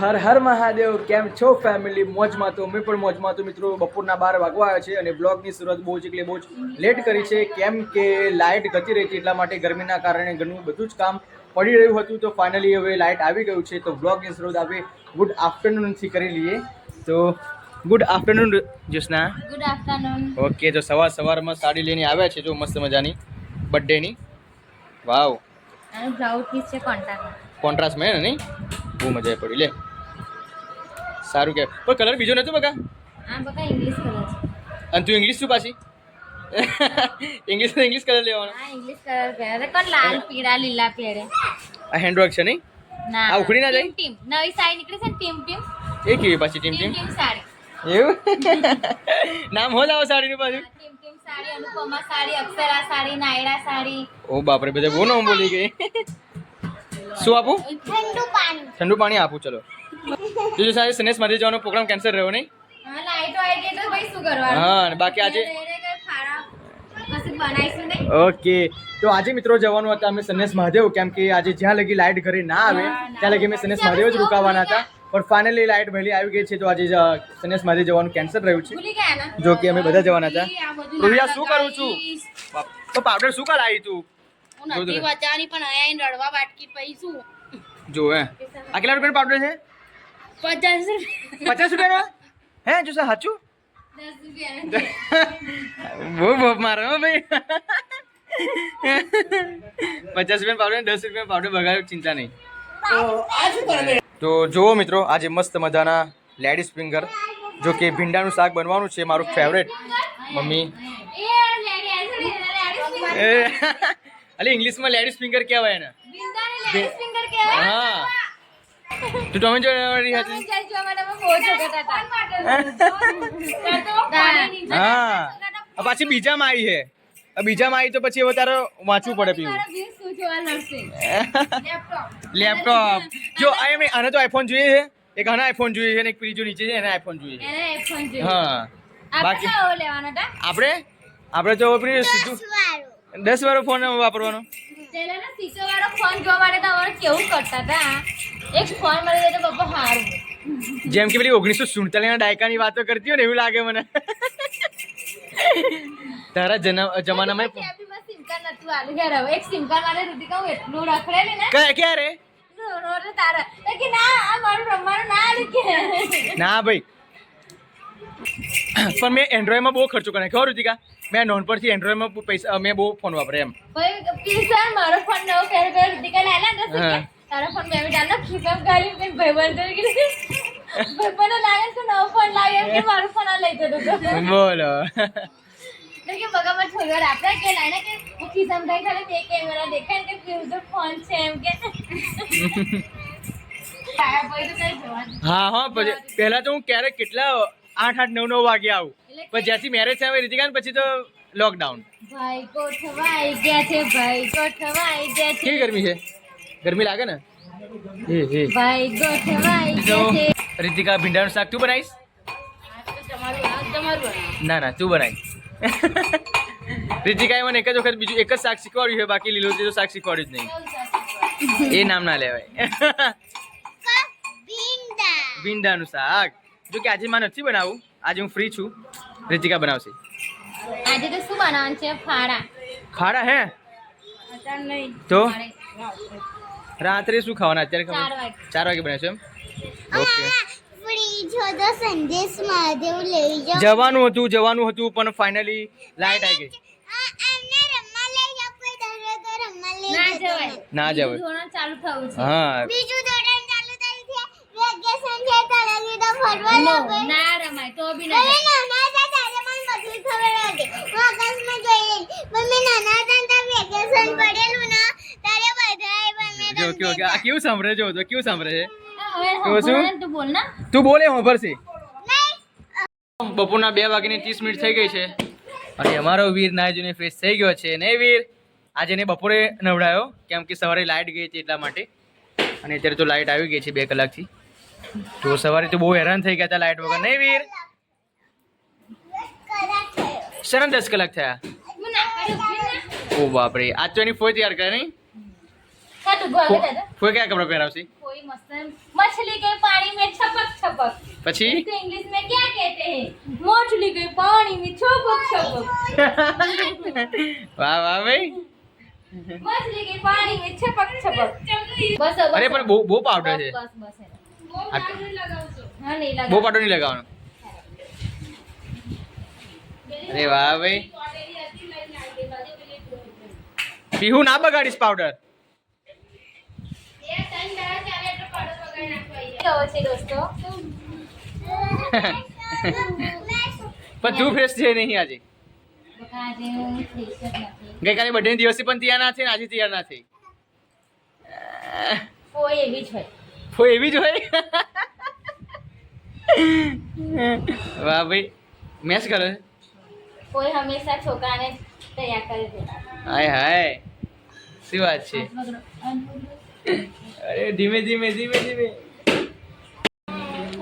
હર હર મહાદેવ કેમ છો ફેમિલી મોજમાં તો મેં પણ મોજમાં. તો મિત્રો બપોરના બાર વાગવા આવ્યા છે અને બ્લોગની શરૂઆત બહુ જ એટલે બહુ જ લેટ કરી છે. કેમ કે લાઇટ ગતી રહી હતી એટલા માટે ગરમીના કારણે ઘણું બધું જ કામ પડી રહ્યું હતું. તો ફાઇનલી હવે લાઇટ આવી ગયું છે. તો બ્લોગની શરૂઆત આપણે ગુડ આફ્ટરનૂનથી કરી લઈએ. તો good afternoon Jyotsna. Good afternoon okay તો સવાર સવારમાં સાડી લઈને આવ્યા છે. જો મસ્ત મજાની બર્થડેની વાવ કોન્ટ્રાસ્ટ બ્લાઉઝ પીસ છે કોન્ટ્રાક્ટ કોન્ટ્રાસ્ટમાં હે નહીં? બહુ મજા પડી લે. સારું કે પણ કલર બીજો નતો બકા? આ બકા ઇંગ્લિશ કલર છે. અને તું ઇંગ્લિશ શું પાછી? ઇંગ્લિશ ઇંગ્લિશ કલર લેવાનો. ઇંગ્લિશ કલર પહેરે. કોણ લાલ પીળા લીલા પહેરે. આ હેન્ડવર્ક છે નહીં? ના આ ઉખડી ના જાય? ટીમ નવી સાડી નીકળી છે ને ટીમ ટીમ? એ કેવી પાછી ટીમ ટીમ? સાડી. એવું? નામ હો જાવ સાડીનું પાછું. ટીમ ટીમ સાડી અનુપમા સાડી અક્ષરા સાડી નાયડા સાડી. ઓ બાપરે બધા બહુ નામ બોલી ગઈ. શું આપું? ઠંડુ પાણી. ઠંડુ પાણી આપું ચલો. બીજું સાહેબ સનેશ મારી જવાનો પ્રોગ્રામ કેન્સલ રહ્યો નહીં? હા બાકી આજે ઓકે. તો આજે મિત્રો જવાનું હતા અમે સનેશ મહાદેવ કેમ કે આજે જ્યાં લગી લાઇટ ઘરે ના આવે ત્યાં લગી અમે સનેશ મહાદેવ જ રોકાવાના હતા. પણ ફાઇનલી લાઇટ વહેલી આવી ગઈ છે તો આજે સનેશ મહાદેવ જવાનું કેન્સલ રહ્યું છે. જો કે અમે બધા જવાના હતા. બધું શું કરું છું? તો પાવડર શું કાલ આવી તું? હું નથી વાચાની પણ અહીંયા રડવા બાટકી પઈ શું? જો હે. આ કેટલા રૂપિયા પાવડર છે? પચાસ રૂપિયા. પચાસ રૂપિયાનો? હે જો સર સાચું બહુ બહુ મારો ભાઈ. પચાસ રૂપિયા પાવડર દસ રૂપિયા પાવડર બગાડ્યો ચિંતા નહીં. તો જુઓ મિત્રો આજે મસ્ત મજાના લેડીઝ ફિંગર જો કે ભીંડાનું શાક બનવાનું છે મારું ફેવરેટ મમ્મી. એ અલે ઇંગ્લિશમાં લેડીઝ ફિંગર કહેવાય એને. હા. તું તમે જો રહી હતી? હા. આ પાછી બીજામાં માઈ છે. આ બીજામાં આવી તો પછી હવે તારે વાંચવું પડે પીવું લેપટોપ. જો આ એમ આને તો આઈફોન જોઈએ છે. એક આને આઈફોન જોઈએ છે અને એક ત્રીજો નીચે છે એને આઈફોન જોઈએ છે. હા. બાકી આપણે? આપણે તો પેલી સીધું દસ વાળો ફોન વાપરવાનો. ફોન જોવા માટે તમારે કેવું કરતા હતા? એક ફોન મળી જાય તો પપ્પા હારું. જેમ કે પેલી ઓગણીસો સુડતાલીસ ના દાયકાની વાતો કરતી હોય ને એવું લાગે મને. તારા જમાનામાં સિમ કાર્ડ નતું આલ્યું. યાર, હવે એક સિમ કાર્ડ માટે રુધિકા હું એટલું રખડે ને ક્યાં ક્યારે કે ના મારું કે. ભાઈ. પણ મેં એન્ડ્રોઈડમાં બહુ ખર્ચો કરે ખબર રુચિકા મેં નાનપણથી એન્ડ્રોઈડમાં પૈસા મેં બહુ ફોન વાપરે એમ. મારો ફોન નવો ફેર ફેર રુધિકા લાયલા ને તો શું હા. કે, તારો ફોન બે મિનિટ આલો ખિસ્સામાં ગાળી ને ભાઈબંધ જોડે કીધું. ભાઈબંધો લાગે છે નવો ફોન લાવ્યો એમ કે મારો ફોન આ લઈ જતો હતો. બોલો તો કે બગામાં થોડી વાર આપણે કે લાઈને કે હું ખિસ્સામાં ગઈ ખાલી બે કેમેરા દેખાય ને કે પેલું તો ફોન છે એમ કે તારા ભાઈ તો કઈ જોવાનું હા હા પછી પહેલા તો હું ક્યારેક કેટલા આઠ આઠ નવ નવ વાગે આવું પણ જ્યાંથી મેરેજ થયા રીતિકા ને પછી તો લોકડાઉન ભાઈ ગોઠવાઈ ગયા છે ભાઈ ગોઠવાઈ ગયા છે કેવી ગરમી છે ગરમી લાગે ને એ એ ભાઈ ગોઠવાઈ તો ગયા છે રીતિકા ભીંડાનું શાક તું બનાવીશ આ તો તમારું આ તમારું ના ના તું બનાવીશ રીતિકાએ મને એક જ વખત બીજું એક જ શાક શીખવાડ્યું છે બાકી લીલું તો શાક શીખવાડ્યું જ નહીં એ નામ ના લેવાય ભીંડાનું શાક જો કે આજે મારે નથી બનાવવું આજે હું ફ્રી છું રીતિકા બનાવશે આજે તો શું બનાવવાનું છે ફાડા ખાડા હે અત્યારે નહીં તો? રાત્રે શું ખાવાના? અત્યારે ચાર ખબર ચાર વાગે બનાવશો એમ? ઓકે જવાનું હતું જવાનું હતું પણ ફાઇનલી લાઈટ આવી ગઈ. ના જવાય. છે. હા. બીજું ધોરણ ચાલુ થયું છે. વેકેશન છે તારા લીધા ફરવા લાગે ના રમાય તો બી ના તમે જવાય. નાના મને બધું ખબર હતી. હું આકાશમાં જોઈ રહી પણ મેં નાના હતા વેકેશન પડેલું ના ત્યારે બધાએ પણ જો કેવું આ કેવું સાંભળે જો તો કેવું સાંભળે છે? તો શું? તું બોલ ના. તું બોલે હું ભરસી બપોરના બે વાગ્યાની ત્રીસ મિનિટ થઈ ગઈ છે. અને અમારો વીર નાયજુને ફ્રેશ થઈ ગયો છે ને વીર? આજે એને બપોરે નવડાયો કેમ કે સવારે લાઇટ ગઈ હતી એટલા માટે. અને અત્યારે તો લાઇટ આવી ગઈ છે બે કલાકથી. તો સવારે તો બહુ હેરાન થઈ ગયા હતા લાઇટ વગર. નહીં વીર? શરણ દસ કલાક થયા. ઓ બાપરે. આજ તો એની ફોજ યાર કરે નહીં? કાં તું ભલે દાદા. ફોઈ કયા કપડા પહેરાવશે કોઈ મસ્ત મછલી કે પાણી छपक પછી इसको इंग्लिश में क्या कहते हैं मछली के पानी में छपक छपक વાહ વાહ ભાઈ मछली के पानी में छपक छपक बस बस અરે પણ બહુ બહુ પાવડર છે बस बस है આ- हाँ नहीं लगा બહુ પાવડર નહીં લગાવવાનો અરે વાહ ભાઈ પીહુ ના બગાડીશ પાવડર કેવો છે દોસ્તો. પણ તું ફ્રેશ છે નહીં આજે? ગઈકાલે બર્થડે દિવસે પણ તૈયાર ના થઈ ને આજે તૈયાર ના થઈ. એવી જ હોય. કોઈ એવી જ હોય? વાહ ભાઈ મેચ કરે. કોઈ હંમેશા છોકરાને તૈયાર કરી દે. હાય હાય. શું વાત છે? અરે ધીમે ધીમે ધીમે ધીમે.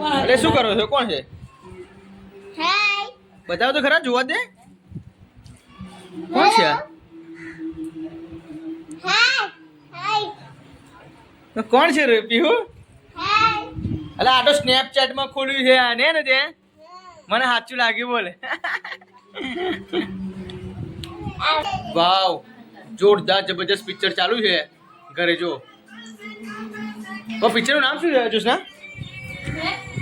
અરે શું કરો છો? કોણ છે? બતાવો તો ખરા જોવા દે. કોણ છે કોણ છે રે પીહુ? અલે આ તો સ્નેપચેટમાં ખોલ્યું છે આને ને તે. મને સાચું લાગ્યું બોલે. વાવ જોરદાર જબરજસ્ત પિક્ચર ચાલુ છે. ઘરે જો. તો પિક્ચરનું નામ શું છે જોશના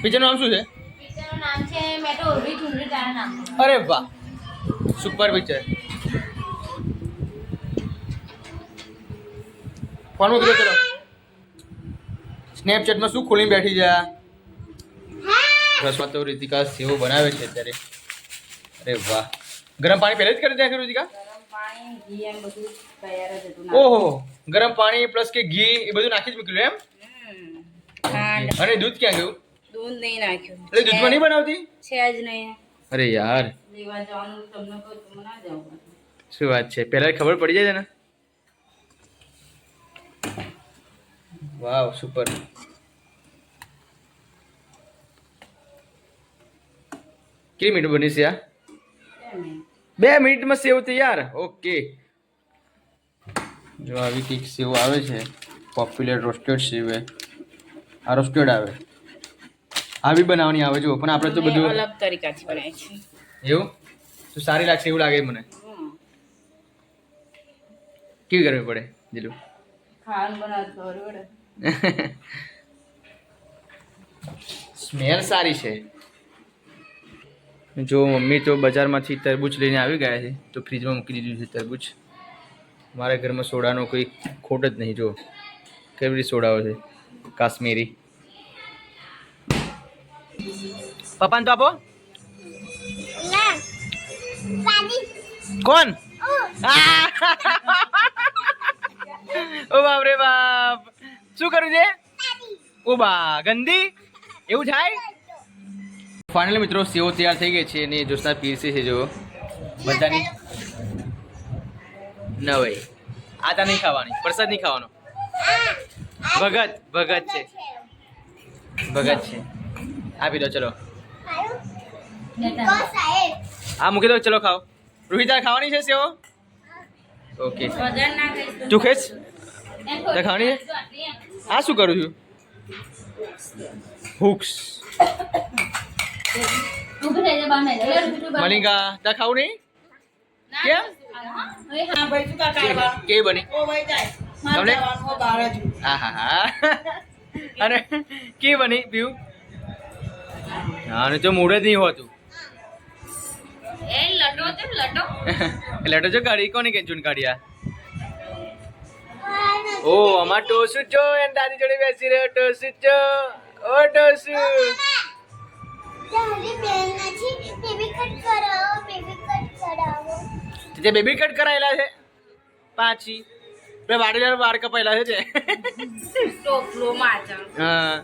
પિક્ચર નામ શું છે? પિક્ચરનું નામ છે મેં તો ઉર્વી ઢૂંઢી તારા નામ. અરે વાહ! સુપર પિક્ચર ફોન મૂકી દો ચલો સ્નેપચેટમાં શું ખોલીને બેઠી જા રસમાં તો રીતિકા સેવો બનાવે છે અત્યારે. અરે વાહ! ગરમ પાણી પહેલે જ કરી નાખ્યું રીતિકા? ઓહો! ગરમ પાણી પ્લસ કે ઘી એ બધું નાખી જ મૂક્યું એમ. અને દૂધ ક્યાં ગયું? દૂધ નહીં નાખ્યું. એટલે દૂધમાં નહીં બનાવતી? છે જ નહીં. અરે યાર. લેવા જવાનું તમને કહું તો ના જાઉં શું વાત છે? પહેલા ખબર પડી જાય ને વાવ સુપર કેટલી મિનિટ બની છે આ. બે મિનિટમાં સેવ તૈયાર ઓકે. જો આવી કંઈક સેવ આવે છે પોપ્યુલર રોસ્ટેડ સેવ આ રોસ્ટેડ આવે. આવી બનાવવાની આવે જો પણ આપણે તો બધું અલગ તરીકાથી બનાવી છે એવું? તો સારી લાગશે એવું લાગે મને. કેવી કરવી પડે દિલુ ખાવાનું બનાવતું ખબર સ્મેલ સારી છે. જો મમ્મી તો બજારમાંથી તરબૂચ લઈને આવી ગયા છે તો ફ્રીજમાં મૂકી દીધું છે તરબૂચ. મારા ઘરમાં સોડાનો કોઈ ખોટ જ નહીં જો. કેવી રીતે સોડાઓ છે કાશ્મીરી. પપ્પાને તો આપો. કોણ? ઓ. બાપ રે બાપ. શું કર્યું છે? ઓ બા ગંદી? એવું થાય? ફાઇનલી મિત્રો સેવો તૈયાર થઈ ગઈ છે અને જોશના પીરસી છે જો. બધાની ન ભાઈ આ તા નહીં ખાવાની પ્રસાદ નહીં ખાવાનો. ભગત ભગત છે. ભગત છે. આપી દો ચલો. હા આ મૂકી દો ચલો ખાઓ. રોહિતા ખાવાની છે સેવો? ઓકે. તું. ખેસ તે ખાવાની છે? આ શું કરું છું? હુક્સ. મલિંગા તા ખાવું નહીં? કેમ? કેવી બની? ઓ ભાઈ તમને? હા હા હા. અને કેવી બની પીવું હા તો જો મૂળ જ નહીં હોતું. એ લટો છે લટો તો જો કાઢી કોની કે ચૂન કાઢ્યા ઓ અમાર ટોસુ જો એન દાદી જોડે બેસી રહ્યો ટોસુ જો ઓ ટોસુ. તારી બેન નથી બેબી કટ કરાવો બેબી કટ કરાવો તે બેબી કટ કરાયેલા છે પાછી. બે વાડીલા વાળ કપાયેલા છે તે હા.